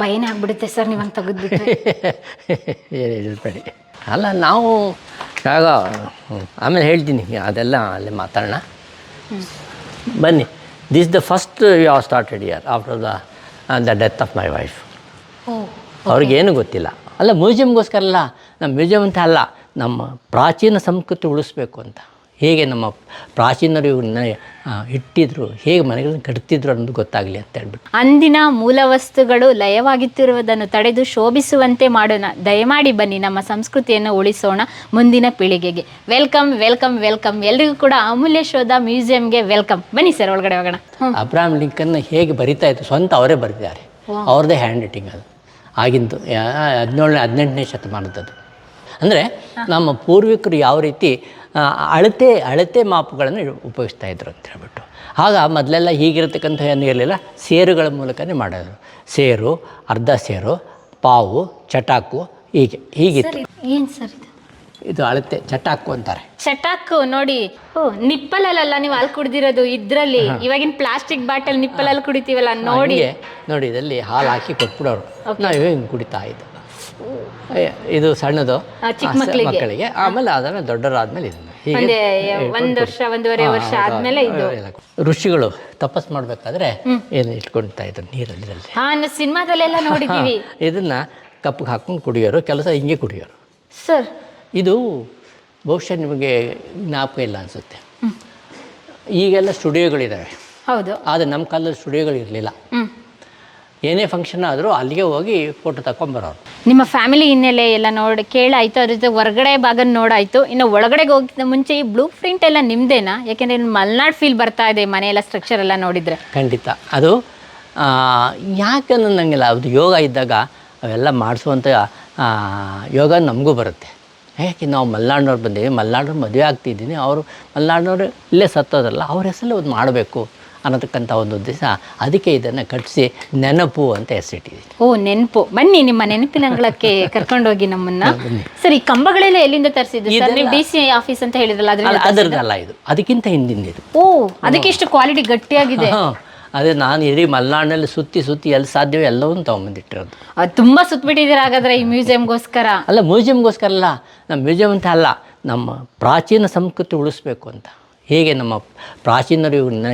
ಭಯನೇ ಆಗ್ಬಿಡುತ್ತೆ ಸರ್ ನೀವು ಹಂಗೆ ಏನು ಅಲ್ಲ ನಾವು ಆಗ ಆಮೇಲೆ ಹೇಳ್ತೀನಿ ಅದೆಲ್ಲ ಅಲ್ಲಿ ಮಾತಾಡೋಣ. ಬನ್ನಿ. This the first you are started year after the the death of my wife ಅವ್ರಿಗೇನು ಗೊತ್ತಿಲ್ಲ. ಅಲ್ಲ ಮ್ಯೂಸಿಯಮ್ಗೋಸ್ಕರ ಅಲ್ಲ ನಮ್ಮ ಮ್ಯೂಸಿಯಮ್ ಅಂತ ಅಲ್ಲ ನಮ್ಮ ಪ್ರಾಚೀನ ಸಂಸ್ಕೃತಿ ಉಳಿಸ್ಬೇಕು ಅಂತ. ಹೇಗೆ ನಮ್ಮ ಪ್ರಾಚೀನರು ಇವನ್ನ ಇಟ್ಟಿದ್ರು ಹೇಗೆ ಮನೆಗಳನ್ನು ಕಟ್ತಿದ್ರು ಅನ್ನೋದು ಗೊತ್ತಾಗಲಿ ಅಂತ ಹೇಳ್ಬಿಟ್ಟು. ಅಂದಿನ ಮೂಲ ವಸ್ತುಗಳು ಲಯವಾಗುತ್ತಿರುವುದನ್ನು ತಡೆದು ಶೋಭಿಸುವಂತೆ ಮಾಡೋಣ. ದಯಮಾಡಿ ಬನ್ನಿ ನಮ್ಮ ಸಂಸ್ಕೃತಿಯನ್ನು ಉಳಿಸೋಣ ಮುಂದಿನ ಪೀಳಿಗೆಗೆ. Welcome welcome welcome. ಎಲ್ರಿಗೂ ಕೂಡ ಅಮೂಲ್ಯ ಶೋಧ ಮ್ಯೂಸಿಯಂಗೆ ವೆಲ್ಕಮ್. ಬನ್ನಿ ಸರ್ ಒಳಗಡೆ ಹೋಗೋಣ. ಅಬ್ರಾಹಂ ಲಿಂಕನ್ನ ಹೇಗೆ ಬರಿತಾ ಇತ್ತು ಸ್ವಂತ ಅವರೇ ಬರೆದಿದ್ದಾರೆ. ಅವ್ರದೇ ಹ್ಯಾಂಡ್ ರೈಟಿಂಗ್ ಅದು. ಆಗಿಂದು ಹದಿನೇಳನೇ ಹದಿನೆಂಟನೇ ಶತಮಾನದ್ದು ಅಂದರೆ ನಮ್ಮ ಪೂರ್ವಿಕರು ಯಾವ ರೀತಿ ಅಳತೆ ಅಳತೆ ಮಾಪುಗಳನ್ನು ಉಪಯೋಗಿಸ್ತಾ ಇದ್ರು ಅಂತ ಹೇಳ್ಬಿಟ್ಟು. ಆಗ ಮೊದಲೆಲ್ಲ ಹೀಗಿರತಕ್ಕಂಥ ಏನು ಇರಲಿಲ್ಲ ಸೇರುಗಳ ಮೂಲಕನೇ ಮಾಡೋದು ಸೇರು ಅರ್ಧ ಸೇರು ಪಾವು ಚಟಾಕು ಹೀಗೆ ಹೀಗಿತ್ತು. ಏನು ಸರ್ ಇದು? ಅಳತೆ ಚಟಾಕು ಅಂತಾರೆ. ಚಟಾಕು ನೋಡಿ. ಓ ನಿಪ್ಪಲಲ್ಲ ನೀವು ಹಾಲು ಕುಡ್ದಿರೋದು ಇದ್ರಲ್ಲಿ. ಇವಾಗಿನ ಪ್ಲಾಸ್ಟಿಕ್ ಬಾಟಲ್ ನಿಪ್ಪಲಲ್ಲಿ ಕುಡಿತೀವಲ್ಲ ನೋಡಿ. ನೋಡಿ ಇದರಲ್ಲಿ ಹಾಲು ಹಾಕಿ ಕೊಟ್ಬಿಡೋರು. ನಾವು ಹಿಂಗೆ ಕುಡಿತಾ ಇದ್ದು ಇದು ಸಣ್ಣದು. ಚಿಕ್ಕ. ಮಕ್ಕಳಿಗೆ. ಆಮೇಲೆ ಅದನ್ನು ದೊಡ್ಡರಾದ್ಮೇಲೆ ಇದನ್ನು ಹೀಗೆ ಒಂದೇ ವರ್ಷ ಒಂದೂವರೆ ವರ್ಷ ಆದ್ಮೇಲೆ ಇದು. ಋಷಿಗಳು ತಪಸ್ ಮಾಡಬೇಕಾದ್ರೆ ಏನು ಇಟ್ಕೊಳ್ತಾ ಇದ್ರು ನೀರಲ್ಲಿ ಹಾ ಸಿನಿಮಾದಲ್ಲೆಲ್ಲ ನೋಡಿದೀವಿ ಇದನ್ನ ಕಪ್ಪಿಗೆ ಹಾಕೊಂಡು ಕುಡಿಯೋರು ಕೆಲಸ ಹಿಂಗೆ ಕುಡಿಯೋರು. ಸರ್. ಇದು ಬಹುಶಃ ನಿಮಗೆ ಜ್ಞಾಪಕ ಇಲ್ಲ ಅನಿಸುತ್ತೆ. ಈಗೆಲ್ಲ ಸ್ಟುಡಿಯೋಗಳಿದ್ದಾವೆ ಹೌದು. ಆದರೆ ನಮ್ಮ ಕಾಲದಲ್ಲಿ ಸ್ಟುಡಿಯೋಗಳು ಇರಲಿಲ್ಲ ಏನೇ ಫಂಕ್ಷನ್ ಆದರೂ ಅಲ್ಲಿಗೆ ಹೋಗಿ ಫೋಟೋ ತಗೊಂಬರೋರು ನಿಮ್ಮ ಫ್ಯಾಮಿಲಿ ಹಿನ್ನೆಲೆ ಎಲ್ಲ ನೋಡಿ ಕೇಳಾಯ್ತು ಅದ್ರ ಜೊತೆ ಹೊರಗಡೆ ಭಾಗ ನೋಡಾಯ್ತು ಇನ್ನು ಒಳಗಡೆಗೆ ಹೋಗಿದ್ದ ಮುಂಚೆ ಈ ಬ್ಲೂ ಪ್ರಿಂಟ್ ಎಲ್ಲ ನಿಮ್ಮದೇನಾ ಯಾಕೆಂದ್ರೆ ಮಲ್ನಾಡ್ ಫೀಲ್ ಬರ್ತಾ ಇದೆ ಮನೆಯೆಲ್ಲ ಸ್ಟ್ರಕ್ಚರ್ ಎಲ್ಲ ನೋಡಿದ್ರೆ. ಖಂಡಿತ. ಅದು ಯಾಕೆ ಅನ್ನಂಗಿಲ್ಲ ಅದು ಯೋಗ ಇದ್ದಾಗ ಅವೆಲ್ಲ ಮಾಡಿಸುವಂಥ ಯೋಗ ನಮಗೂ ಬರುತ್ತೆ. ಯಾಕೆ ನಾವು ಮಲ್ನಾಡಿನವ್ರು ಬಂದೀವಿ ಮಲ್ನಾಡವ್ರು ಮದುವೆ ಆಗ್ತಿದ್ದೀನಿ. ಅವರು ಮಲ್ನಾಡಿನವ್ರು ಇಲ್ಲೇ ಸತ್ತೋದಲ್ಲ ಅವ್ರ ಹೆಸರಲ್ಲಿ ಒಂದು ಮಾಡಬೇಕು. ಅನ್ನತಕ್ಕಂಥ ಒಂದು ಉದ್ದೇಶ ಅದಕ್ಕೆ ಇದನ್ನು ಕಟ್ಟಿಸಿ ನೆನಪು ಅಂತ ಹೆಸರಿಟ್ಟಿದ್ದೀನಿ ಓ ನೆನಪು. ಬನ್ನಿ ನಿಮ್ಮ ನೆನಪಿನ ಅಂಗಳಕ್ಕೆ ಕರ್ಕೊಂಡೋಗಿ ನಮ್ಮನ್ನ. ಸರ್ ಈ ಕಂಬಗಳೆಲ್ಲ ಎಲ್ಲಿಂದ ತರಿಸಿದ್ದು? ಡಿ ಸಿ ಆಫೀಸ್ ಅಂತ ಹೇಳಿದ್ರಲ್ಲ ಅದರಲ್ಲಿ ಅದ್ರಿಂದ ಅದರದ್ದಲ್ಲ ಇದು. ಅದಕ್ಕಿಂತ ಹಿಂದಿಂದ ಇದು. ಓ ಅದಕ್ಕೆ ಇಷ್ಟು ಕ್ವಾಲಿಟಿ ಗಟ್ಟಿಯಾಗಿದೆ. ಅದೇ ನಾನು ಇಡೀ ಮಲೆನಾಡಿನಲ್ಲಿ ಸುತ್ತಿ ಸುತ್ತಿ ಎಲ್ಲಿ ಸಾಧ್ಯವೋ ಎಲ್ಲವನ್ನು ತೊಗೊಂಬಂದಿಟ್ಟಿರೋದು ಅದು ತುಂಬಾ ಸುತ್ತಬಿಟ್ಟಿದ್ದೀರಾ ಹಾಗಾದ್ರೆ ಈ ಮ್ಯೂಸಿಯಂಗೋಸ್ಕರ? ಅಲ್ಲ ಮ್ಯೂಸಿಯಂಗೋಸ್ಕರ ಅಲ್ಲ ನಮ್ಮ ಮ್ಯೂಸಿಯಂ ಅಂತ ಅಲ್ಲ ನಮ್ಮ ಪ್ರಾಚೀನ ಸಂಸ್ಕೃತಿ ಉಳಿಸ್ಬೇಕು ಅಂತ. ಹೇಗೆ ನಮ್ಮ ಪ್ರಾಚೀನರು ಇವನ್ನ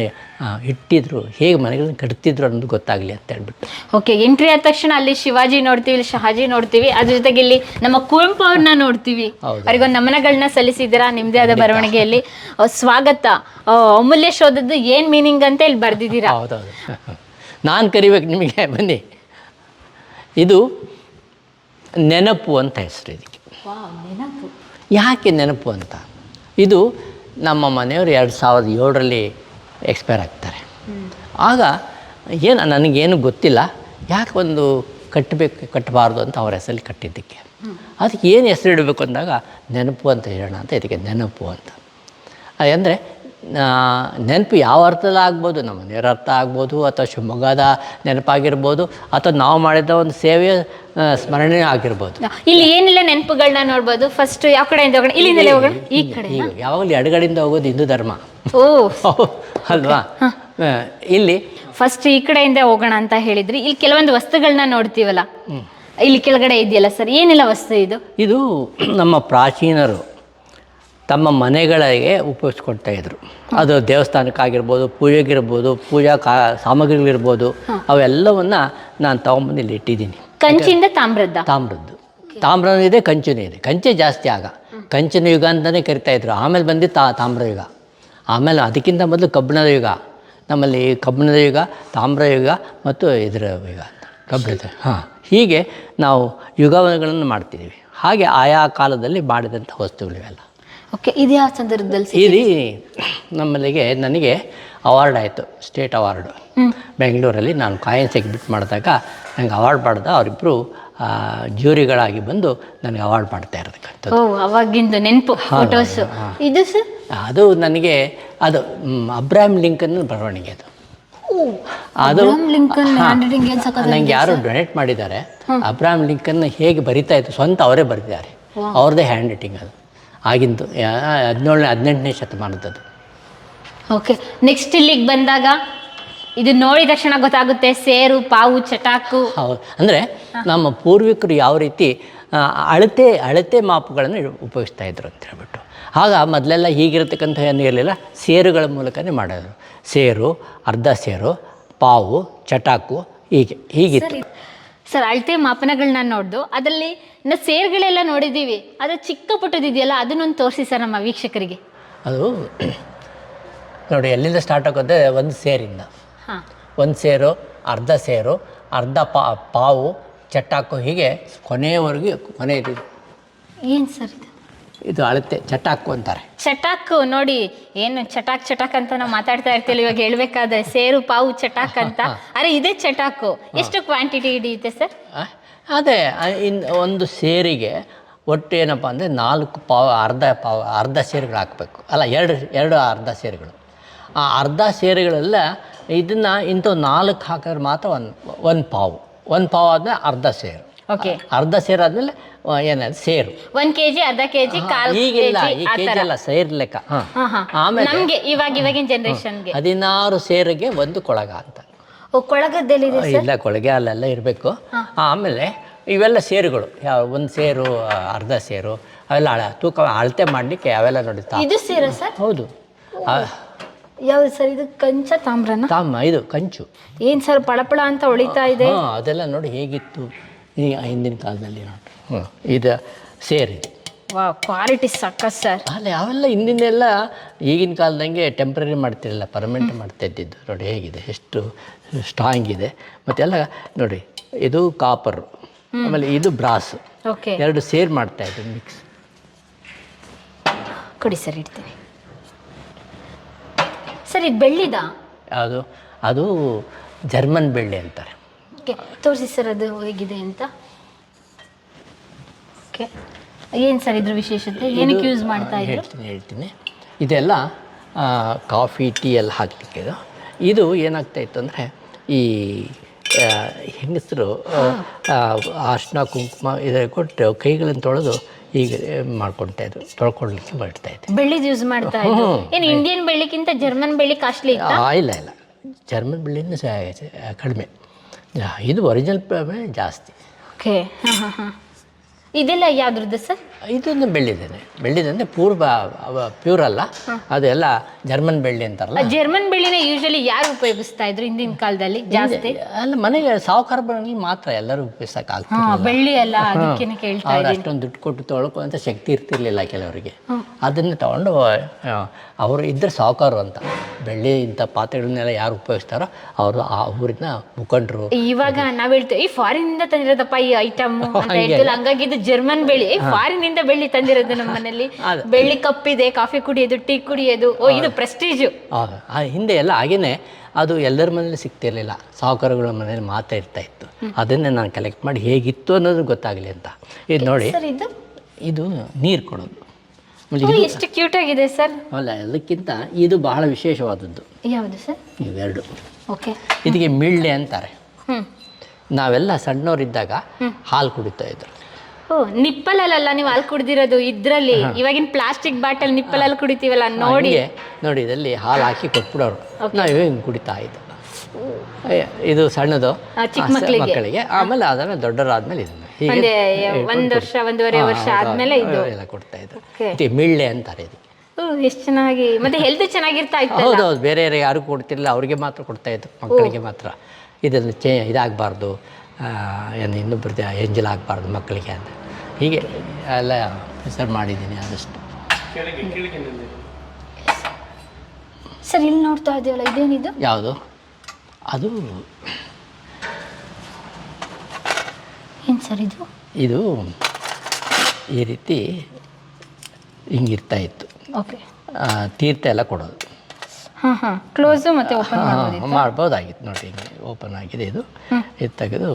ಇಟ್ಟಿದ್ರು ಹೇಗೆ ಮನೆಗಳನ್ನು ಕಟ್ತಿದ್ರು ಅನ್ನೋದು ಗೊತ್ತಾಗಲಿ ಅಂತ ಹೇಳ್ಬಿಟ್ಟು. ಓಕೆ ಎಂಟ್ರಿ ಆದ ತಕ್ಷಣ ಅಲ್ಲಿ ಶಿವಾಜಿ ನೋಡ್ತೀವಿ ಇಲ್ಲಿ ಶಹಾಜಿ ನೋಡ್ತೀವಿ. ಅದ್ರ ಜೊತೆಗೆ ಇಲ್ಲಿ ನಮ್ಮ ಕುವೆಂಪು ಅವ್ರನ್ನ ನೋಡ್ತೀವಿ. ಅವರಿಗೊಂದು ನಮನಗಳನ್ನ ಸಲ್ಲಿಸಿದ್ದೀರಾ? ನಿಮ್ದೇ ಆದ ಬರವಣಿಗೆಯಲ್ಲಿ ಸ್ವಾಗತ. ಅಮೂಲ್ಯ ಶೋಧದ್ದು ಏನು ಮೀನಿಂಗ್ ಅಂತ ಇಲ್ಲಿ ಬರ್ದಿದ್ದೀರಾ? ಹೌದೌದು ನಾನು ಕರಿಬೇಕು ನಿಮಗೆ ಬನ್ನಿ. ಇದು ನೆನಪು ಅಂತ ಹೆಸರು ಇದಕ್ಕೆ. ಯಾಕೆ ನೆನಪು ಅಂತ? ಇದು ನಮ್ಮ ಮನೆಯವರು ಎರಡು ಸಾವಿರದ ಏಳರಲ್ಲಿ ಎಕ್ಸ್ಪೈರ್ ಆಗ್ತಾರೆ. ಆಗ ಏನು ನನಗೇನು ಗೊತ್ತಿಲ್ಲ, ಯಾಕೆ ಒಂದು ಕಟ್ಟಬೇಕು, ಕಟ್ಟಬಾರ್ದು ಅಂತ ಅವ್ರ ಹೆಸರಲ್ಲಿ ಕಟ್ಟಿದ್ದಕ್ಕೆ. ಅದಕ್ಕೆ ಏನು ಹೆಸರು ಇಡಬೇಕು ಅಂದಾಗ ನೆನಪು ಅಂತ ಹೇಳೋಣ ಅಂತ ಇದಕ್ಕೆ ನೆನಪು ಅಂತ. ಅಂದರೆ ನೆನಪು ಯಾವ ಅರ್ಥದಲ್ಲಿ ಆಗ್ಬೋದು? ನಮ್ಮ ನೇರ ಅರ್ಥ ಆಗ್ಬೋದು ಅಥವಾ ಶಿವಮೊಗ್ಗದ ನೆನಪಾಗಿರ್ಬೋದು ಅಥವಾ ನಾವು ಮಾಡಿದ ಒಂದು ಸೇವೆಯ ಸ್ಮರಣೆ ಆಗಿರ್ಬೋದು. ಇಲ್ಲಿ ಏನಿಲ್ಲ ನೆನಪುಗಳನ್ನ ನೋಡ್ಬೋದು? ಫಸ್ಟ್ ಯಾವ ಕಡೆಯಿಂದ ಹೋಗೋಣ? ಇಲ್ಲಿಂದಲೇ ಹೋಗೋಣ? ಈ ಕಡೆ ಯಾವಾಗಲೂ ಎಡಗಡೆಯಿಂದ ಹೋಗೋದು ಹಿಂದೂ ಧರ್ಮ. ಓ. ಅಲ್ವಾ? ಇಲ್ಲಿ? ಫಸ್ಟ್ ಈ ಕಡೆಯಿಂದ ಹೋಗೋಣ ಅಂತ ಹೇಳಿದ್ರಿ. ಇಲ್ಲಿ ಕೆಲವೊಂದು ವಸ್ತುಗಳನ್ನ ನೋಡ್ತೀವಲ್ಲ? ಇಲ್ಲಿ ಕೆಳಗಡೆ ಇದೆಯಲ್ಲ ಸರ್? ಏನೆಲ್ಲ ವಸ್ತು ಇದು? ಇದು ನಮ್ಮ ಪ್ರಾಚೀನರು ತಮ್ಮ ಮನೆಗಳಿಗೆ ಉಪಯೋಗಿಸ್ಕೊಳ್ತಾ ಇದ್ರು. ಅದು ದೇವಸ್ಥಾನಕ್ಕಾಗಿರ್ಬೋದು ಪೂಜೆಗಿರ್ಬೋದು ಪೂಜಾ ಕಾ ಸಾಮಗ್ರಿಗಳಿರ್ಬೋದು ಅವೆಲ್ಲವನ್ನು ನಾನು ತೊಗೊಂಬಂದು ಇಲ್ಲಿ ಇಟ್ಟಿದ್ದೀನಿ. ಕಂಚಿಂದ ತಾಮ್ರದ್ದ? ತಾಮ್ರದ್ದು. ತಾಮ್ರನೂ ಇದೆ ಕಂಚಿನೂ ಇದೆ. ಕಂಚೆ ಜಾಸ್ತಿ ಆಗ. ಕಂಚಿನ ಯುಗ ಅಂತಲೇ ಕರಿತಾ ಇದ್ರು. ಆಮೇಲೆ ಬಂದು ತಾ ತಾಮ್ರ ಯುಗ. ಆಮೇಲೆ ಅದಕ್ಕಿಂತ ಮೊದಲು ಕಬ್ಬಿಣದ ಯುಗ. ನಮ್ಮಲ್ಲಿ ಕಬ್ಬಿಣದ ಯುಗ ತಾಮ್ರ ಯುಗ ಮತ್ತು ಇದರ ಯುಗ ಕಬ್ಬಿಣದ ಹಾಂ. ಹೀಗೆ ನಾವು ಯುಗವನಗಳನ್ನು ಮಾಡ್ತಿದ್ದೀವಿ. ಹಾಗೆ ಆಯಾ ಕಾಲದಲ್ಲಿ ಮಾಡಿದಂಥ ವಸ್ತುಗಳಿವೆಲ್ಲ. ಓಕೆ ಇದು ಯಾವ ಸಂದರ್ಭದಲ್ಲಿ ಇಲ್ಲಿ ನಮ್ಮಲ್ಲಿಗೆ ನನಗೆ ಅವಾರ್ಡ್ ಆಯಿತು ಸ್ಟೇಟ್ ಅವಾರ್ಡು ಬೆಂಗಳೂರಲ್ಲಿ ನಾನು ಕಾಯಿನ್ಸ್ ಎಕ್ಸಿಬಿಟ್ ಮಾಡಿದಾಗ ನನಗೆ ಅವಾರ್ಡ್ ಮಾಡಿದ ಅವರಿಬ್ಬರು ಜ್ಯೂರಿಗಳಾಗಿ ಬಂದು ನನಗೆ ಅವಾರ್ಡ್ ಮಾಡ್ತಾ ಇರತಕ್ಕಂಥದ್ದು. ಓ ಅವಾಗಿಂದು ನೆನಪು ಫೋಟೋಸ್ ಇದು ಸರ್? ಅದು ನನಗೆ ಅದು ಅಬ್ರಾಹಿಂ ಲಿಂಕನ್ ಬರವಣಿಗೆ ಅದು. ಅದು ನನಗೆ ಯಾರು ಡೊನೇಟ್ ಮಾಡಿದ್ದಾರೆ ಅಬ್ರಾಹಂ ಲಿಂಕನ್ ಹೇಗೆ ಬರಿತಾ ಇತ್ತು ಸ್ವಂತ ಅವರೇ ಬರೆದಿದ್ದಾರೆ. ಅವ್ರದೇ ಹ್ಯಾಂಡ್ ರೈಟಿಂಗ್ ಅದು. ಆಗಿಂದು ಹದಿನೇಳನೇ ಹದಿನೆಂಟನೇ ಶತಮಾನದದು ಓಕೆ ನೆಕ್ಸ್ಟ್ ಇಲ್ಲಿಗೆ ಬಂದಾಗ ಇದು ನೋಡಿದ ತಕ್ಷಣ ಗೊತ್ತಾಗುತ್ತೆ ಸೇರು ಪಾವು ಚಟಾಕು. ಹೌದು ಅಂದರೆ ನಮ್ಮ ಪೂರ್ವಿಕರು ಯಾವ ರೀತಿ ಅಳತೆ ಅಳತೆ ಮಾಪುಗಳನ್ನು ಉಪಯೋಗಿಸ್ತಾ ಇದ್ರು ಅಂತ ಹೇಳ್ಬಿಟ್ಟು. ಆಗ ಮೊದಲೆಲ್ಲ ಹೀಗಿರತಕ್ಕಂಥ ಏನು ಇರಲಿಲ್ಲ ಸೇರುಗಳ ಮೂಲಕನೇ ಮಾಡೋದು ಸೇರು ಅರ್ಧ ಸೇರು ಪಾವು ಚಟಾಕು ಹೀಗೆ ಹೀಗಿತ್ತು. ಸರ್ ಅಳತೆ ಮಾಪನಗಳನ್ನ ನೋಡ್ದು ಅದರಲ್ಲಿ ನಾ ಸೇರ್ಗಳೆಲ್ಲ ನೋಡಿದ್ದೀವಿ. ಅದು ಚಿಕ್ಕ ಪುಟ್ಟದಿದೆಯಲ್ಲ ಅದನ್ನೊಂದು ತೋರಿಸಿ ಸರ್ ನಮ್ಮ ವೀಕ್ಷಕರಿಗೆ. ಅದು ನೋಡಿ ಎಲ್ಲಿಂದ ಸ್ಟಾರ್ಟ್ ಆಗುತ್ತೆ ಒಂದು ಸೇರಿಂದ. ಹಾಂ. ಒಂದು ಸೇರು ಅರ್ಧ ಸೇರು ಅರ್ಧ ಪಾ ಪಾವು ಚಟ್ಟಾಕು ಹೀಗೆ ಕೊನೆಯವರೆಗೂ ಕೊನೆ ಇದೆ ಏನು ಸರ್ ಇದು? ಇದು ಅಳತೆ ಚಟಾಕು ಅಂತಾರೆ. ಚಟಾಕು ನೋಡಿ ಏನು ಚಟಾಕ್ ಚಟಾಕ್ ಅಂತ ನಾವು ಮಾತಾಡ್ತಾ ಇರ್ತೀವಿ ಇವಾಗ ಹೇಳ್ಬೇಕಾದ್ರೆ ಸೇರು ಪಾವು ಚಟಾಕ್ ಅಂತ. ಅರೆ ಇದೇ ಚಟಾಕು. ಎಷ್ಟು ಕ್ವಾಂಟಿಟಿ ಹಿಡಿಯುತ್ತೆ ಸರ್? ಅದೇ ಆ, ಇನ್ ಒಂದು ಸೇರಿಗೆ ಒಟ್ಟು ಏನಪ್ಪ ಅಂದರೆ ನಾಲ್ಕು ಪಾವು ಅರ್ಧ ಪಾವು ಅರ್ಧ ಸೇರುಗಳು ಹಾಕಬೇಕು. ಅಲ್ಲ ಎರಡು ಎರಡು ಅರ್ಧ ಸೇರುಗಳು. ಆ ಅರ್ಧ ಸೇರುಗಳೆಲ್ಲ ಇದನ್ನು ಇಂಥ ನಾಲ್ಕು ಹಾಕಿದ್ರೆ ಮಾತ್ರ ಒಂದು ಒಂದು ಪಾವು. ಒಂದು ಪಾವು ಆದರೆ ಅರ್ಧ ಸೇರು. ಓಕೆ ಅರ್ಧ ಸೇರು ಆದ್ಮೇಲೆ ಏನದು ಸೇರು. ಒಂದ್ ಕೆಜಿ ಅರ್ಧ ಕೆಜಿ ಕಾಲ್ ಈಗಿಲ್ಲ ಕೆಜಿ ಈ ಆ ಕೆ ಸೇರ್ ಜಿ ಅಲ್ಲ ಸೇರು ಲೆಕ್ಕ. ಹಾ. ಆಮೇಲೆ ನಮ್ಗೆ ಇವಾಗ ಇವಾಗಿನ ಜನರೇಷನ್ ಹದಿನಾರು ಸೇರಿಗೆ ಒಂದು ಕೊಳಗ ಅಂತ. ಸರ್? ಇಲ್ಲ ಕೊಳಗೆ ಅಲ್ಲೆಲ್ಲ ಇರಬೇಕು. ಆಮೇಲೆ ಇವೆಲ್ಲ ಸೇರುಗಳು. ಯಾವ ಒಂದು ಸೇರು ಆ, ಅರ್ಧ ಸೇರು ಅವೆಲ್ಲ ಅಳ ತೂಕ ಅಳತೆ ಮಾಡಲಿಕ್ಕೆ ಅವೆಲ್ಲ ನೋಡಿ ತಾ ಇದು ಸೇರ ಸರ್? ಹೌದು. ಆ, ಯಾವ್ದು ಸರ್ ಇದು? ಕಂಚ ತಾಮ್ರನ? ತಾಮ್ರ ಇದು ಕಂಚು. ಏನ್ ಸರ್ ಪಳಪಳ ಅಂತ ಹೊಳಿತಾ ಇದೆ? ಹಾಂ ಅದೆಲ್ಲ ನೋಡಿ ಹೇಗಿತ್ತು. ಈ ಹಿಂದಿನ ಕಾಲದಲ್ಲಿ ನೋಡಿ. ಇದು ಸೇರಿ. ವಾ ಕ್ವಾಲಿಟಿ ಸಕ್ಕತ್ ಸರ್. ಅಲ್ಲ ಅವೆಲ್ಲ ಹಿಂದಿನೆಲ್ಲ ಈಗಿನ ಕಾಲದಂಗೆ ಟೆಂಪ್ರರಿ ಮಾಡ್ತಿರಲಿಲ್ಲ ಪರ್ಮನೆಂಟ್ ಮಾಡ್ತಾ ಇದ್ದಿದ್ದು. ನೋಡಿ ಹೇಗಿದೆ ಎಷ್ಟು ಸ್ಟ್ರಾಂಗ್ ಇದೆ. ಮತ್ತೆಲ್ಲ ನೋಡಿ ಇದು ಕಾಪರ್ ಆಮೇಲೆ ಇದು ಬ್ರಾಸ್ ಓಕೆ ಎರಡು ಸೇರ್ ಮಾಡ್ತಾ ಇದ್ದೀನಿ ಮಿಕ್ಸ್ ಕೊಡಿ ಸರ್ ಇಡ್ತೀನಿ. ಸರ್ ಇದು ಬೆಳ್ಳಿದ? ಅದು ಅದು ಜರ್ಮನ್ ಬೆಳ್ಳಿ ಅಂತಾರೆ. ಓಕೆ ತೋರಿಸಿ ಸರ್ ಅದು ಹೇಗಿದೆ ಅಂತ. ಓಕೆ ಏನು ಸರ್ ಇದ್ರ ವಿಶೇಷತೆ? ಏನಕ್ಕೆ ಯೂಸ್ ಮಾಡ್ತಾ ಇದ್ರು? ಹೇಳ್ತೀನಿ ಹೇಳ್ತೀನಿ. ಇದೆಲ್ಲ ಕಾಫಿ ಟೀ ಎಲ್ಲ ಹಾಕ್ಲಿಕ್ಕೆ ಇದು. ಇದು ಏನಾಗ್ತಾ ಇತ್ತು ಅಂದರೆ ಈ ಹೆಂಗಸರು ಅರ್ಶಿನ ಕುಂಕುಮ ಇದರ ಕೊಟ್ಟು ಕೈಗಳನ್ನು ತೊಳೆದು ಈಗ ಮಾಡ್ಕೊಳ್ತಾ ಇದ್ರು ತೊಳ್ಕೊಳ್ಲಿಕ್ಕೆ ಬರ್ತಾ ಇದ್ದೆ ಬೆಳ್ಳಿದ್ ಯೂಸ್ ಮಾಡ್ತಾ ಇದ್ರು. ಏನು ಇಂಡಿಯನ್ ಬೆಳ್ಳಿಗಿಂತ ಜರ್ಮನ್ ಬೆಳ್ಳಿ ಕಾಸ್ಟ್ಲಿ ಇಲ್ಲ ಇಲ್ಲ. ಜರ್ಮನ್ ಬೆಳ್ಳಿನೂ ಸಹ ಕಡಿಮೆ. ಇದು ಒರಿಜಿನಲ್ ಜಾಸ್ತಿ. ಓಕೆ ಹಾಂ ಹಾಂ ಹಾಂ ಇದೆಲ್ಲ ಯಾವ್ದ್ರದ್ದು ಸರ್? ಇದೊಂದು ಬೆಳ್ಳಿದೇನೆ ಬೆಳ್ಳಿದಂದ್ರೆ ಪೂರ್ವ ಪ್ಯೂರ್ ಅಲ್ಲ. ಅದೆಲ್ಲ ಜರ್ಮನ್ ಬೆಳ್ಳಿ ಅಂತಾರಲ್ಲ. ಜರ್ಮನ್ ಬೆಳ್ಳಿನ ಯೂಶಲಿ ಯಾರು ಉಪಯೋಗಿಸ್ತಾ ಇದ್ರು ಹಿಂದಿನ ಕಾಲದಲ್ಲಿ ಜಾಸ್ತಿ? ಅಲ್ಲ ಮನೆಗೆ ಸಾವುಕಾರ ಬರಲಿ ಮಾತ್ರ ಎಲ್ಲರೂ ಉಪಯೋಗಿಸಕ್ಕೆ ಹಾ ಆಗ್ತಿರ್ಲಿಲ್ಲ ಬೆಳ್ಳಿ ಅಲ್ಲ ಅವ್ರು ಅಷ್ಟೊಂದು ದುಡ್ಡು ಕೊಟ್ಟು ತೊಳ್ಕೊಂತ ಶಕ್ತಿ ಇರ್ತಿರ್ಲಿಲ್ಲ ಕೆಲವರಿಗೆ. ಅದನ್ನು ತಗೊಂಡು ಅವರು ಇದ್ದರೆ ಸಾವುಕಾರು ಅಂತ. ಬೆಳ್ಳಿ ಇಂಥ ಪಾತ್ರೆಗಳನ್ನೆಲ್ಲ ಯಾರು ಉಪಯೋಗಿಸ್ತಾರೋ ಅವರು ಆ ಊರಿನ ಮುಖಂಡರು. ಇವಾಗ ನಾವ್ ಹೇಳ್ತೇವೆ ಈ ಫಾರಿನ್ ಇಂದ ತಂದಿರೋದಪ್ಪ ಈ ಐಟಮ್ ಹಂಗಾಗಿ ಇದು ಜರ್ಮನ್ ಬೆಳ್ಳಿ. ಫಾರಿನ್ ಬೆಳ್ಳಿ ತಂದಿರೋದು ನಮ್ಮ ಮನೇಲಿ ಬೆಳ್ಳಿ ಕಪ್ ಇದೆ ಕಾಫಿ ಕುಡಿಯೋದು ಟೀ ಕುಡಿಯೋದು. ಓ ಇದು ಪ್ರೆಸ್ಟೀಜು ಹೌದು. ಎಲ್ಲ ಹಾಗೇನೆ ಅದು ಎಲ್ಲರ ಮನೇಲಿ ಸಿಗ್ತಿರ್ಲಿಲ್ಲ. ಸಾಹುಕಾರಗಳ ಮನೇಲಿ ಮಾತಾ ಇರ್ತಾ ಇತ್ತು. ಅದನ್ನೇ ನಾನು ಕಲೆಕ್ಟ್ ಮಾಡಿ ಹೇಗಿತ್ತು ಅನ್ನೋದು ಗೊತ್ತಾಗಲಿ ಅಂತ. ಇದು ನೋಡಿ. ಇದು? ಇದು ನೀರು ಕೊಡೋದು. ಇದು ಎಷ್ಟು ಕ್ಯೂಟ್ ಆಗಿದೆ ಸರ್. ಅಲ್ಲ ಎಲ್ಲಕ್ಕಿಂತ ಇದು ಬಹಳ ವಿಶೇಷವಾದದ್ದು. ಯಾವುದು ಸರ್? ಇವೆರಡು. ಓಕೆ. ಇದಕ್ಕೆ ಮಿಳ್ಳೆ ಅಂತಾರೆ. ನಾವೆಲ್ಲ ಸಣ್ಣವರಿದ್ದಾಗ ಹಾಲು ಕುಡಿತಾ ಇದ್ರು. ಓ ನಿಪ್ಪಲಲ್ಲ ನೀವು ಹಾಲು ಕುಡ್ದಿರೋದು ಇದ್ರಲ್ಲಿ? ಇವಾಗಿನ ಪ್ಲಾಸ್ಟಿಕ್ ಬಾಟಲ್ ನಿಪ್ಪಲಲ್ಲಿ ಕುಡಿತೀವಲ್ಲ ನೋಡಿ. ಹೀಗೆ. ನೋಡಿ ಇದರಲ್ಲಿ ಹಾಲು ಹಾಕಿ ಕೊಟ್ಬಿಡೋರು. ನಾವು ಹಿಂಗೆ ಕುಡಿತಾ ಇದ್ದು. ಇದು ಸಣ್ಣದು. ಆ, ಚಿಕ್ಕ ಆ, ಸ- ಮಕ್ಳಿಗೆ. ಮಕ್ಕಳಿಗೆ. ಆಮೇಲೆ ಅದನ್ನು ದೊಡ್ಡರಾದ್ಮೇಲೆ ಇದನ್ನು ಹೀಗೆ ಒಂದೇ ವರ್ಷ ಒಂದೂವರೆ ಹಾ, ವರ್ಷ ಆದ್ಮೇಲೆ ಇದು. ಎಲ್ಲ ಕೊಡ್ತಾ ಇದ್ರು Okay. ಇದು ಮಿಳ್ಳೆ ಅಂತಾರೆ ಇದಕ್ಕೆ ಓ ಎಷ್ಟು ಚೆನ್ನಾಗಿ. ಮತ್ತೆ ಹೆಲ್ತ್ ಚೆನ್ನಾಗಿರ್ತಾ ಇತ್ತು ಹೌದು ಹೌದು. ಬೇರೆ ಯಾರಿಗೆ ಯಾರು ಕೊಡ್ತಿರಲಿಲ್ಲ. ಅವ್ರಿಗೆ ಮಾತ್ರ ಕೊಡ್ತಾ ಇದ್ರು ಮಕ್ಕಳಿಗೆ ಮಾತ್ರ. ಇದನ್ನು ಚೇ ಇದಾಗಬಾರ್ದು. ಏನು ಇನ್ನೊಬ್ಬರದ್ದು ಎಂಜಲ್ ಆಗಬಾರ್ದು ಮಕ್ಕಳಿಗೆ ಅಂತ. ಹೀಗೆ ಎಲ್ಲ ಹೆಸರು ಮಾಡಿದ್ದೀನಿ ಆದಷ್ಟು. ಸರ್ ಇಲ್ಲಿ ನೋಡ್ತಾ ಇದೆಯಲ್ಲ ಇದೇನಿದು? ಯಾವುದು? ಅದು ಏನು ಸರ್ ಇದು? ಇದು ಈ ರೀತಿ ಹಿಂಗಿರ್ತಾ ಇತ್ತು. ಓಕೆ. ತೀರ್ಥ ಎಲ್ಲ ಕೊಡೋದು. ಹಾ ಹಾ ಕ್ಲೋಸು ಮತ್ತೆ ಓಪನ್ ಮಾಡ್ಬೋದಾಗಿತ್ತು ನೋಡಿ ಓಪನ್ ಆಗಿದೆ ಇದು. ಇದು ತೆಗೆದು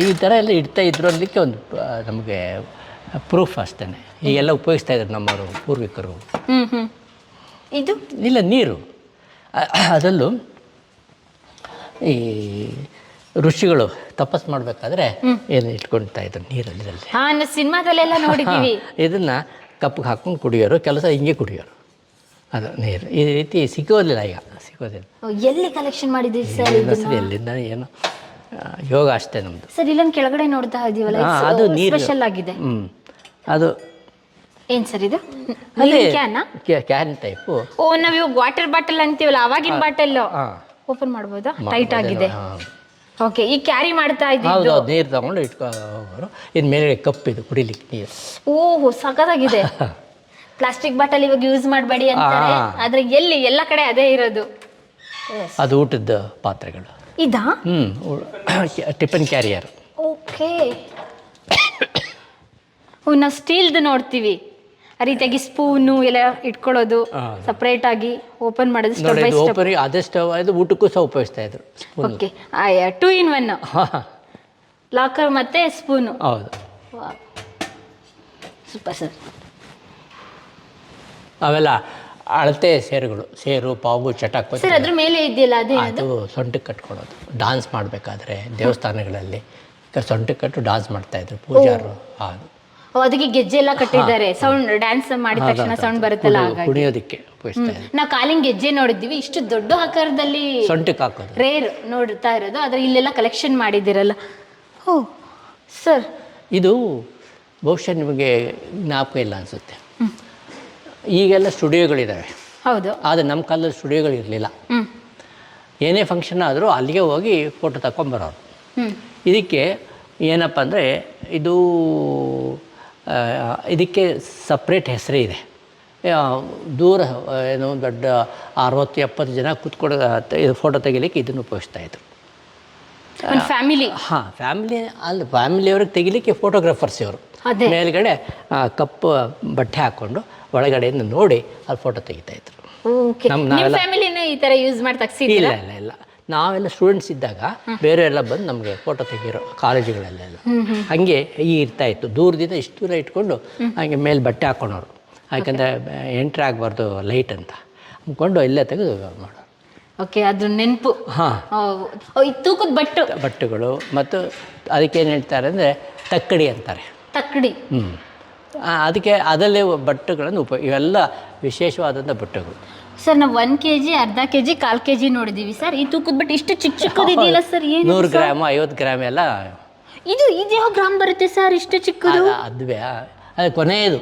ಈ- ಥರ ಎಲ್ಲ ಇಡ್ತಾ ಇದ್ರು ಅನ್ನಲಿಕ್ಕೆ ಒಂದು ನಮಗೆ ಪ್ರೂಫ್ ಅಷ್ಟೇ ಈಗೆಲ್ಲ ಉಪಯೋಗಿಸ್ತಾ ಇದ್ರು ನಮ್ಮವರು ಪೂರ್ವಿಕರು. ಇದು? ಇಲ್ಲ ನೀರು. ಅದರಲ್ಲೂ ಈ ಋಷಿಗಳು ತಪಸ್ ಮಾಡಬೇಕಾದ್ರೆ ಏನು ಇಟ್ಕೊಳ್ತಾ ಇದ್ರು ನೀರಲ್ಲಿ ಸಿನಿಮಾದಲ್ಲೆಲ್ಲ ನೋಡಿದೀವಿ ಇದನ್ನು ಕಪ್ಪಿಗೆ ಹಾಕ್ಕೊಂಡು ಕುಡಿಯೋರು ಕೆಲಸ ಹಿಂಗೆ ಕುಡಿಯೋರು. ಅದು ನೀರು. ಈ ರೀತಿ ಸಿಗೋದಿಲ್ಲ ಈಗ ಸಿಗೋದಿಲ್ಲ. ಓ, ಎಲ್ಲಿ ಕಲೆಕ್ಷನ್ ಮಾಡಿದ್ರಿ ಸರ್ ಸರಿ ಎಲ್ಲಿಂದ ಏನು? ಯೋಗ ಅಷ್ಟೇ ನಮ್ಮದು ಸರ್ ಇಲ್ಲೊಂದು ಕೆಳಗಡೆ ನೋಡ್ತಾ ಇದೀವಲ್ಲ ಹಾಂ ಅದು ನೀರು. ಸ್ಪೆಷಲ್ ಆಗಿದೆ. ಹ್ಞೂ ಅದು ಏನ್ ಸರ್ ಇದು? ಅದೇ ಕ್ಯಾನ ಕ್ಯಾನ್ ಟೈಪು ಓ ನಾವ್ ಇವಾಗ ವಾಟರ್ ಬಾಟಲ್ ಅಂತೀವಲ್ಲ ಅವಾಗಿನ ಬಾಟಲ್ ಹಾಂ. ಓಪನ್ ಮಾಡ್ಬೋದಾ? ಟೈಟ್ ಆಗಿದೆ. ಓಕೆ ಈ ಕ್ಯಾರಿ ಮಾಡ್ತಾ ಹೌದು ಇದ್ದಿದ್ದು ಹೌದು ನೀರು ತಗೊಂಡು ಇಟ್ಕೊ ಹೋಗೋರು. ಇನ್ನು ಮೇಲೆ ಕಪ್ಪಿದು ಕುಡಿಲಿಕ್ಕೆ ನೀರು. ಓಹೋ ಸಖತ್ತಾಗಿದೆ. ಪ್ಲಾಸ್ಟಿಕ್ ಬಾಟಲ್ ಇವಾಗ ಯೂಸ್ ಮಾಡಬೇಡಿ ಅಂತಾರೆ. ಆದ್ರೆ ಎಲ್ಲಿ? ಎಲ್ಲ ಕಡೆ ಅದೇ ಇರೋದು. ಅದು ಊಟದ ಪಾತ್ರೆಗಳು. ಇದಾ? Hmm tiffin carrier. ಓಕೆ. ನಾವು ಸ್ಟೀಲ್ದು ನೋಡ್ತೀವಿ. ಆ ರೀತಿಯಾಗಿ ಸ್ಪೂನು ಎಲ್ಲ ಇಟ್ಕೊಳ್ಳೋದು. ಸಪ್ರೇಟ್ ಆಗಿ ಓಪನ್ ಮಾಡೋದು ಸ್ಟೆಪ್ ಬೈ ಸ್ಟೆಪ್. ಓಪನ್ ಅದೇ ಸ್ಟವ್ ಇದು ಊಟಕ್ಕೂ ಸಹ ಉಪಯೋಗಿಸ್ತಾ ಇದ್ರು okay. Two in one. Locker ಮತ್ತೆ ಸ್ಪೂನು. ಹೌದು. Super sir. ಅವೆಲ್ಲ ಅಳತೆ ಸೇರುಗಳು ಸೇರು ಪಾವು ಚಟಾಕ್ ಸರ್ ಅದ್ರ ಮೇಲೆ ಇದೆಯಲ್ಲ ಅದೇ ಅದು ಸೊಂಟಕ್ಕೆ ಕಟ್ಕೊಳೋದು. ಡಾನ್ಸ್ ಮಾಡಬೇಕಾದ್ರೆ ದೇವಸ್ಥಾನಗಳಲ್ಲಿ ಸೊಂಟಕ್ಕೆ ಕಟ್ಟು ಡಾನ್ಸ್ ಮಾಡ್ತಾಯಿದ್ರು ಪೂಜಾರು. ಅದು ಅದಕ್ಕೆ ಗೆಜ್ಜೆ ಎಲ್ಲ ಕಟ್ಟಿದ್ದಾರೆ. ಸೌಂಡ್ ಡ್ಯಾನ್ಸ್ ಮಾಡಿದ ತಕ್ಷಣ ಸೌಂಡ್ ಬರುತ್ತಲ್ಲ ಕುಣಿಯೋದಕ್ಕೆ ನಾವು ಕಾಲಿನ ಗೆಜ್ಜೆ ನೋಡಿದ್ವಿ. ಇಷ್ಟು ದೊಡ್ಡ ಆಕಾರದಲ್ಲಿ ಸೊಂಟಕ್ಕೆ ಹಾಕೋದು. ರೇರ್ ನೋಡ್ತಾ ಇರೋದು. ಆದ್ರೆ ಇಲ್ಲೆಲ್ಲ ಕಲೆಕ್ಷನ್ ಮಾಡಿದ್ದೀರಲ್ಲ. ಓ ಸರ್ ಇದು ಬಹುಶಃ ನಿಮಗೆ ಜ್ಞಾಪಕ ಇಲ್ಲ ಅನಿಸುತ್ತೆ. ಈಗೆಲ್ಲ ಸ್ಟುಡಿಯೋಗಳಿದ್ದಾವೆ ಹೌದು. ಆದರೆ ನಮ್ಮ ಕಾಲದಲ್ಲಿ ಸ್ಟುಡಿಯೋಗಳು ಇರಲಿಲ್ಲ. ಏನೇ ಫಂಕ್ಷನ್ ಆದರೂ ಅಲ್ಲಿಗೆ ಹೋಗಿ ಫೋಟೋ ತಗೊಂಬರೋರು ಇದಕ್ಕೆ ಏನಪ್ಪ ಅಂದರೆ ಇದು ಇದಕ್ಕೆ ಸಪ್ರೇಟ್ ಹೆಸರೇ ಇದೆ. ದೂರ ಏನೋ ದೊಡ್ಡ ಅರವತ್ತು ಎಪ್ಪತ್ತು ಜನ ಕೂತ್ಕೊಳ್ಳೋ ಇದು ಫೋಟೋ ತೆಗಿಲಿಕ್ಕೆ ಇದನ್ನು ಉಪಯೋಗಿಸ್ತಾ ಇದ್ರು. ಫ್ಯಾಮಿಲಿ ಹಾಂ ಫ್ಯಾಮಿಲಿ ಅಲ್ಲಿ ಫ್ಯಾಮಿಲಿಯವ್ರಿಗೆ ತೆಗಿಲಿಕ್ಕೆ ಫೋಟೋಗ್ರಾಫರ್ಸ್ ಇವರು. ಮೇಲ್ಗಡೆ ಕಪ್ಪು ಬಟ್ಟೆ ಹಾಕ್ಕೊಂಡು ಒಳಗಡೆಯಿಂದ ನೋಡಿ ಅಲ್ಲಿ ಫೋಟೋ ತೆಗಿತಾ ಇದ್ರು. ನಿಮ್ಮ ನಾವೆಲ್ಲ- ಫ್ಯಾಮಿಲಿನ ಈ ತರ ಯೂಸ್ ಮಾಡಿ ಇಲ್ಲ ಇಲ್ಲ ಇಲ್ಲ. ನಾವೆಲ್ಲ ಸ್ಟೂಡೆಂಟ್ಸ್ ಇದ್ದಾಗ ಬೇರೆ ಎಲ್ಲ ಬಂದು ನಮಗೆ ಫೋಟೋ ತೆಗಿರೋ ಕಾಲೇಜುಗಳಲ್ಲೆಲ್ಲ. ಹಂಗೆ ಈ ಇರ್ತಾ ಇತ್ತು. ದೂರದಿಂದ ಇಷ್ಟು ದೂರ ಇಟ್ಕೊಂಡು ಹಾಗೆ ಮೇಲೆ ಬಟ್ಟೆ ಹಾಕ್ಕೊಳೋರು ಯಾಕಂದರೆ ಎಂಟ್ರಿ ಆಗಬಾರ್ದು ಲೈಟ್ ಅಂತ. ಅಂದ್ಕೊಂಡು ಇಲ್ಲೇ ತೆಗೆದು ಮಾಡೋರು. ಓಕೆ ಅದ್ರ ನೆನಪು. ಹಾಂ. ಈ ತೂಕದ ಬಟ್ಟು. ಬಟ್ಟೆಗಳು ಮತ್ತು ಅದಕ್ಕೇನು ಹೇಳ್ತಾರೆ ಅಂದರೆ ತಕ್ಕಡಿ ಅಂತಾರೆ. ತಕ್ಕಡಿ. ಹ್ಞೂ ಅದಕ್ಕೆ ಅದರಲ್ಲೇ ಬಟ್ಟೆಗಳನ್ನು ಉಪ ಇವೆಲ್ಲ ವಿಶೇಷವಾದಂಥ ಬಟ್ಟೆಗಳು. ಸರ್ ನಾವು ಒನ್ ಕೆ ಜಿ ಅರ್ಧ ಕೆ ಜಿ ಕಾಲು ಕೆ ಜಿ ನೋಡಿದೀವಿ ಸರ್. ಈ ತೂಕದ ಬಟ್ಟೆ ಇಷ್ಟು ಚಿಕ್ಕ ಚಿಕ್ಕದಿದೆಯಲ್ಲ ಸರ್ ಏನು ನೂರು ಗ್ರಾಮ್ ಐವತ್ತು ಗ್ರಾಮ್ ಎಲ್ಲ ಇದು ಇದು ಯಾವ ಗ್ರಾಮ್ ಬರುತ್ತೆ ಸರ್ ಇಷ್ಟು ಚಿಕ್ಕದು? ಅದ- ಅದುವೇ ಅದು ಕೊನೆಯದು.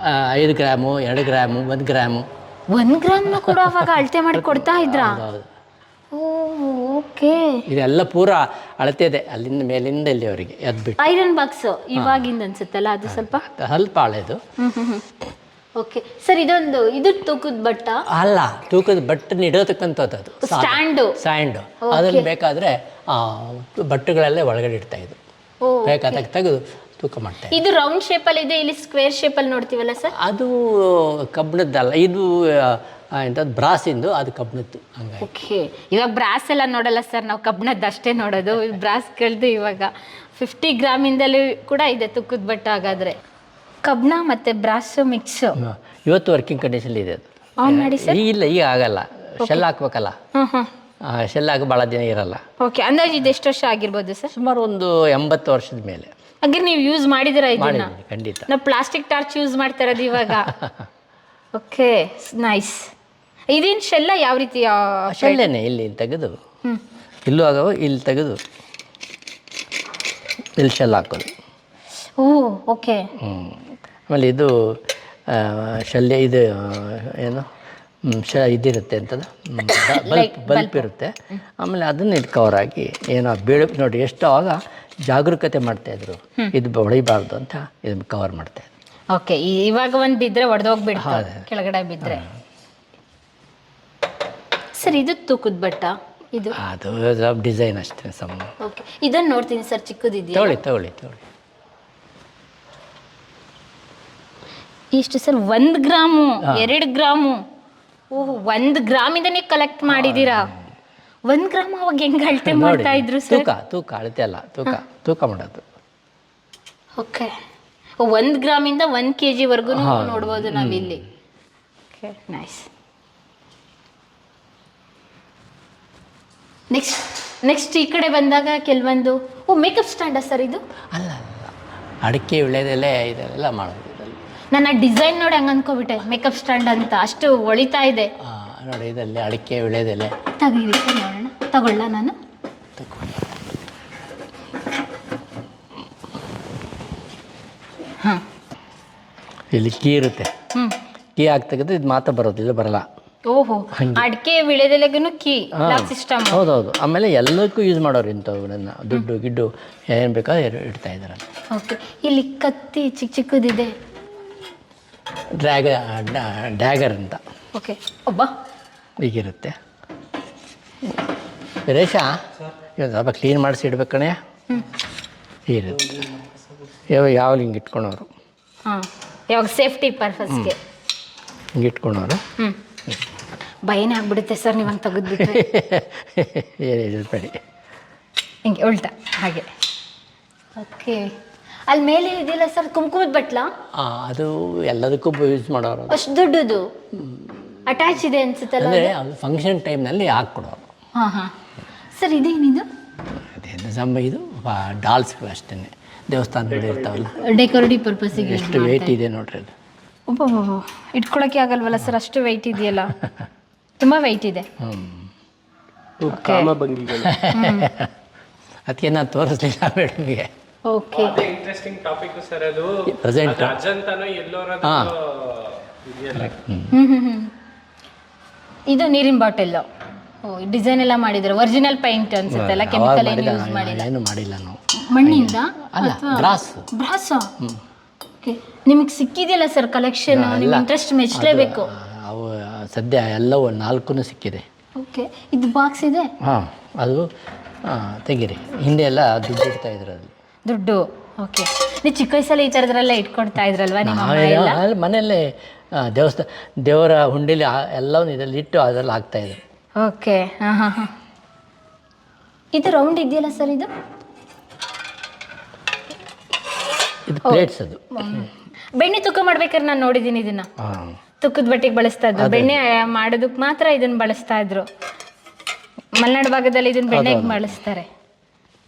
ಆ, ಐದು ಗ್ರಾಮು ಎರಡು ಗ್ರಾಮು ಒಂದು ಗ್ರಾಮು. ಒಂದು ಗ್ರಾಮ್ ಕೂಡ ಅವಾಗ ಅಳತೆ ಮಾಡಿ ಕೊಡ್ತಾ ಇದ್ರಾ? ಹೌದು. ಓಕೆ. ಇದೆಲ್ಲ ಪೂರ ಅಳತೆದೆ ಅಲ್ಲಿಂದ ಮೇಲಿಂದ ಇಲ್ಲಿವರೆಗೆ ಎದ್ಬಿಟ್ಟು ಐರನ್ ಬಾಕ್ಸ್ ಇವಾಗಿಂದ ಅನ್ಸುತ್ತಲ್ಲ ಅದು ಸ್ವಲ್ಪ? ಸ್ವಲ್ಪ ಹಳೆದು ಓಕೆ ಸರ್ ಇದೊಂದು ಇದು ತೂಕದ ಬಟ್ಟ? ಅಲ್ಲ ತೂಕದ ಬಟ್ಟನ್ನು ಇಡೋತಕ್ಕಂಥದ್ದು ಅದು. ಸ್ಟ್ಯಾಂಡು? ಸ್ಯಾಂಡು ಅದನ್ನು ಬೇಕಾದರೆ ಬಟ್ಟೆಗಳಲ್ಲೇ ಒಳಗಡೆ ಇಡ್ತಾ ಇದ್ರು ಬೇಕಾದಾಗ ತೆಗೆದು ತೂಕ ಮಾಡ್ತಾರೆ. ಇದು ರೌಂಡ್ ಶೇಪಲ್ಲಿ ಇದೆ ಇಲ್ಲಿ ಸ್ಕ್ವೇರ್ ಶೇಪಲ್ಲಿ ನೋಡ್ತೀವಲ್ಲ ಸರ್ ಅದು ಕಬ್ಬಿಣದ್ದಲ್ಲ ಇದು ಎಂತ ಎಂಥದ್ದು ಬ್ರಾಸಿಂದು ಅದು ಕಬ್ಬಿಣದ್ದು ಹಂಗಾಗಿ. ಓಕೆ ಇವಾಗ ಬ್ರಾಸ್ ಎಲ್ಲ ನೋಡಲ್ಲ ಸರ್ ನಾವು ಕಬ್ಬಿಣದ್ದು ಅಷ್ಟೇ ನೋಡೋದು. ಬ್ರಾಸ್ ಕಳೆದು ಇವಾಗ ಫಿಫ್ಟಿ ಗ್ರಾಮಿಂದಲೂ ಕೂಡ ಇದೆ ತುಕ್ಕದ ಬಟ್ಟ ಹಾಗಾದ್ರೆ. ಕಬ್ಬಿಣ ಮತ್ತೆ ಬ್ರಾಸ್ ಮಿಕ್ಸ್ ಇವತ್ತು ವರ್ಕಿಂಗ್ ಕಂಡೀಷನ್ ಇದೆ ಅದು. ಆನ್ ಮಾಡಿ ಸರ್ ಇಲ್ಲ ಈಗ ಆಗಲ್ಲ. ಶೆಲ್ ಹಾಕ್ಬೇಕಲ್ಲ? ಶೆಲ್ ಹಾಕಿ ಭಾಳ ದಿನ ಇರಲ್ಲ. ಓಕೆ ಅಂದಾಜು ಇದು ಎಷ್ಟು ವರ್ಷ ಆಗಿರ್ಬೋದು ಸರ್ ಸುಮಾರು ಒಂದು ಎಂಬತ್ತು ವರ್ಷದ ಮೇಲೆ. ಹಾಗೆ ನೀವು ಯೂಸ್ ಮಾಡಿದಿರ ಇದನ್ನ? ಮಾಡಿದ್ದೀನಿ ಖಂಡಿತ. ನಾವು ಪ್ಲಾಸ್ಟಿಕ್ ಟಾರ್ಚ್ ಯೂಸ್ ಮಾಡ್ತಾ ಇರೋದು ಇವಾಗ. ಓಕೆ ನೈಸ್ ಇದೇನು ಶೆಲ್ಲ ಯಾವ ರೀತಿ ಶೆಲ್ಲೇನೆ ಇಲ್ಲಿ ಇಲ್ಲಿ ತೆಗೆದು ಇಲ್ಲೂ ಆಗವ ಇಲ್ಲಿ ತೆಗೆದು. ಇಲ್ಲಿ ಶೆಲ್ ಹಾಕೋದು. ಓ ಓಕೆ ಹ್ಞೂ ಆಮೇಲೆ ಇದು ಆ, ಶಲ್ಯ ಇದು ಏನು ಹ್ಮ್, ಶ ಇದಿರುತ್ತೆ ಅಂತದ? Bulb bulb. ಇರುತ್ತೆ. ಆಮೇಲೆ ಅದನ್ನು ಇದು ಕವರ್ ಆಗಿ ಏನೋ ಬೀಳು ನೋಡಿ ಎಷ್ಟು ಆವಾಗ ಜಾಗರೂಕತೆ ಮಾಡ್ತಾಯಿದ್ರು ಇದು ಹೊಳಿಬಾರ್ದು ಅಂತ ಇದನ್ನ ಕವರ್ ಮಾಡ್ತಾಯಿದ್ರು ಓಕೆ ಇವಾಗ ಒಂದು ಬಿದ್ದರೆ ಒಡೆದೋಗ್ಬಿಡ್ತು ಹೌದು. ಕೆಳಗಡೆ ಬಿದ್ದರೆ ಸರ್ ಇದು ತೂಕದ ಬಟ್ಟ? ಇದು? ಅದು ಡಿಸೈನ್ ಅಷ್ಟೇ ಸಮ. ಓಕೆ ಇದನ್ನು ನೋಡ್ತೀನಿ ಸರ್ ಚಿಕ್ಕದಿದೆಯಾ? ತಗೊಳ್ಳಿ ತಗೊಳ್ಳಿ ತಗೊಳ್ಳಿ ಇಷ್ಟು ಸರ್ ಒಂದು ಗ್ರಾಮು ಎರಡು ಗ್ರಾಮು. ಓಹ್ ಒಂದು ಗ್ರಾಮಿಂದನೇ ಕಲೆಕ್ಟ್ ಮಾಡಿದ್ದೀರಾ ಒಂದು ಗ್ರಾಮ್ ಅವಾಗ ಹೆಂಗ್ ಅಳತೆ ನೋಡಿ ಮಾಡ್ತಾ ಇದ್ರು ಸರ್? ತೂಕ ತೂಕ ಅಳತೆ ಅಲ್ಲ ತೂಕ ತೂಕ ಮಾಡೋದು. ಓಕೆ. ಒಂದು ಗ್ರಾಮಿಂದ ಒಂದ್ ಕೆ ಜಿವರೆಗೂ ನೋಡ್ಬೋದು ನಾವಿಲ್ಲಿ ಓಕೆ ನೈಸ್ ನೆಕ್ಸ್ಟ್ ನೆಕ್ಸ್ಟ್ ಈ ಕಡೆ ಬಂದಾಗ ಕೆಲವೊಂದು ಓ ಮೇಕಪ್ ಸ್ಟ್ಯಾಂಡ ಸರ್ ಇದು? ಅಲ್ಲ ಅಲ್ಲ. ಅಡಿಕೆ ವಿಳೆದೆಲೆ ಇದೆಲ್ಲ ಮಾಡೋದು ನಾನು ನನ್ನ ಡಿಸೈನ್ ನೋಡಿ ಹಂಗೆ ಅನ್ಕೋಬಿಟ್ಟೆ ಮೇಕಪ್ ಸ್ಟ್ಯಾಂಡ್ ಅಂತ. ಅಷ್ಟು ಒಳಿತಾ ಇದೆ. ಆ, ನೋಡಿ ಅಡಿಕೆ ವಿಳೆದೆಲೆ ತೆಗೀರಿ ನೋಡೋಣ. ತಗೊಳ್ಳ ನಾನು. ಹಾಂ. ಇಲ್ಲಿ ಕೀ ಇರುತ್ತೆ. ಹ್ಞೂ ಕೀ ಆಗ್ತಕ್ಕಂಥ ತೆಗೆದು ಇದು ಮಾತ್ರ ಬರೋದಿಲ್ಲ ಬರಲ್ಲ. ಓಹೋ ಅಡಿಕೆ ವಿಳೆದೆಲೆಗೂ ಕೀ. ಸಿಸ್ಟಮ್ ಹೌದೌದು. ಆಮೇಲೆ ಎಲ್ಲಕ್ಕೂ ಯೂಸ್ ಮಾಡೋರು ಇಂಥವುಗಳನ್ನ ದುಡ್ಡು ಗಿಡ್ಡು ಏನು ಬೇಕಾದ್ರೆ ಇಡ್ತಾ ಇದ್ದಾರೆ ಓಕೆ. ಇಲ್ಲಿ ಕತ್ತಿ ಚಿಕ್ಕ ಚಿಕ್ಕದಿದೆ. ಡ್ರ್ಯಾಗ ಡ್ಯಾಗರ್ ಅಂತ. ಓಕೆ. ಒಬ್ಬ. ಹೀಗಿರುತ್ತೆ ವೀರೇಶ ಇವತ್ತು ಸ್ವಲ್ಪ ಕ್ಲೀನ್ ಮಾಡಿಸಿ ಇಡ್ಬೇಕು ಕಣೆ. ಹ್ಞೂ ಹೀಗಿರುತ್ತೆ ಯಾವ ಯಾವಾಗ ಹಿಂಗೆ ಇಟ್ಕೊಳೋರು. ಹಾಂ ಯಾವಾಗ ಸೇಫ್ಟಿ ಪರ್ಪಸ್ಗೆ ಹಿಂಗೆ ಇಟ್ಕೊಳೋರು. ಹ್ಞೂ ಭಯನೇ ಆಗ್ಬಿಡುತ್ತೆ ಸರ್ ನೀವು ಹಂಗೆ ತೆಗೆದ್ಬಿಟ್ರೆ ಏನು ಇಡಬೇಡಿ ಹಿಂಗೆ ಉಲ್ಟಾ ಹಾಗೆ. ಓಕೆ. ಅಲ್ಲಿ ಮೇಲೆ ಇದೆಯಲ್ಲ ಸರ್ ಕುಂಕುಮದ ಬಟ್ಲ? ಅದು ಎಲ್ಲದಕ್ಕೂ ಯೂಸ್ ಮಾಡೋರು. ಅಷ್ಟು ದೊಡ್ಡದು? ಅಟ್ಯಾಚ್ ಇದೆ ಅನ್ಸುತ್ತಲ್ಲ ಅಂದರೆ ಅದು? ಫಂಕ್ಷನ್ ಟೈಮ್ನಲ್ಲಿ ಹಾಕ್ಕೊಡೋರು ಹಾಂ ಹಾಂ. ಸರ್ ಇದೇನಿದು ಅದೇನು ಸಂಬ ಇದು ಡಾಲ್ಸ್ಗಳು ಅಷ್ಟೇ. ದೇವಸ್ಥಾನಗಳು ಇರ್ತಾವಲ್ಲ. ಡೆಕೋರೇಟಿವ್ ಪರ್ಪಸ್ಸಿಗೆ ಎಷ್ಟು ವೆಯ್ಟ್ ಇದೆ ನೋಡ್ರಿ ಅದು. ಒಬ್ಬ ಇಟ್ಕೊಳಕ್ಕೆ ಆಗಲ್ವಲ್ಲ ಸರ್? ಅಷ್ಟು ವೆಯ್ಟ್ ಇದೆಯಲ್ಲ. ತುಂಬ ವೆಯ್ಟ್ ಇದೆ. ಅದಕ್ಕೆ ನಾನು ತೋರಿಸ್ಲಿಲ್ಲ ಮೇಡಮ್ಗೆ ಓಕೆ ಇಂಟ್ರೆಸ್ಟಿಂಗ್ ಟಾಪಿಕ್ ಸರ್ ಅದು. ಪ್ರೆಸೆಂಟ್ ಅಜಂತಾನು ಎಲ್ಲೋರ ಹ್ಞೂ ಹ್ಞೂ ಹ್ಞೂ ಇದು ನೀರಿನ ಬಾಟಲ್. ಡಿಸೈನ್ ಎಲ್ಲ ಮಾಡಿದ್ರೆ. ಒರಿಜಿನಲ್ ಪೈಂಟ್ ಅನ್ಸುತ್ತಲ್ಲ ಕೆಮಿಕಲ್ ಏನು ಯೂಸ್ ಮಾಡಿಲ್ಲ? ಏನು ಮಾಡಿಲ್ಲ ನಾವು. ಮಣ್ಣಿಂದ? ಅಲ್ಲ ಬ್ರಾಸ್ ಬ್ರಾಸ್ ಓಕೆ. ನಿಮಗೆ ಸಿಕ್ಕಿದೆಯಲ್ಲ ಸರ್ ಕಲೆಕ್ಷನ್ ನಿಮ್ಮ ಇಂಟ್ರೆಸ್ಟ್ ಮೆಚ್ಚಲೇಬೇಕು ಅವು ಸದ್ಯ ಎಲ್ಲವೂ ನಾಲ್ಕು ಸಿಕ್ಕಿದೆ. ಓಕೆ. ಇದು ಬಾಕ್ಸ್ ಇದೆ? ಹಾಂ ಅದು ತೆಗಿರಿ ತೆಗೀರಿ. ಹಿಂದೆ ಎಲ್ಲ ದುಡ್ಡು ಇರ್ತಾ ಇದ್ರು ಅಲ್ಲಿ. ದುಡ್ಡು. ಓಕೆ. ನೀವು ಚಿಕ್ಕ ವಯಸ್ಸಲ್ಲಿ ಈ ಥರದ್ರೆಲ್ಲ ಇಟ್ಕೊಳ್ತಾ ಇದ್ರಲ್ವಾ ನಿಮ್ಮ ಅಮ್ಮ ನಾವೇ ಎಲ್ಲ? ಅಲ್ಲಿ ಮನೆಯಲ್ಲೇ ದೇವಸ್ಥಾನ ದೇವರ ಹುಂಡಿಲಿ ಎಲ್ಲವನ್ನು ಇದ್ರಲ್ಲಿ ಇಟ್ಟು ಅದರಲ್ಲಿ ಹಾಕ್ತಾಯಿದ್ರು ಓಕೆ. ಹಾಂ ಹಾಂ ಹಾಂ. ಇದು ರೌಂಡ್ ಇದೆಯಲ್ಲ ಸರ್ ಇದು? ಇದು ಪ್ಲೇಟ್ಸ್ ಅದು. ಬೆಣ್ಣೆ ತೂಕ ಮಾಡ್ಬೇಕಾದ್ರೆ ನಾನು ನೋಡಿದ್ದೀನಿ ಇದನ್ನ. ಹಾಂ. ತುಕ್ಕದ ಬಟ್ಟೆಗೆ ಬಳಸ್ತಾ ಇದ್ರು. ಬೆಣ್ಣೆ ಮಾಡೋದಕ್ಕೆ ಮಾತ್ರ ಇದನ್ನ ಬಳಸ್ತಾ ಇದ್ರು. ಮಲೆನಾಡು ಭಾಗದಲ್ಲಿ ಇದನ್ನ ಬೆಣ್ಣೆಗೆ ಬಳಸ್ತಾರೆ.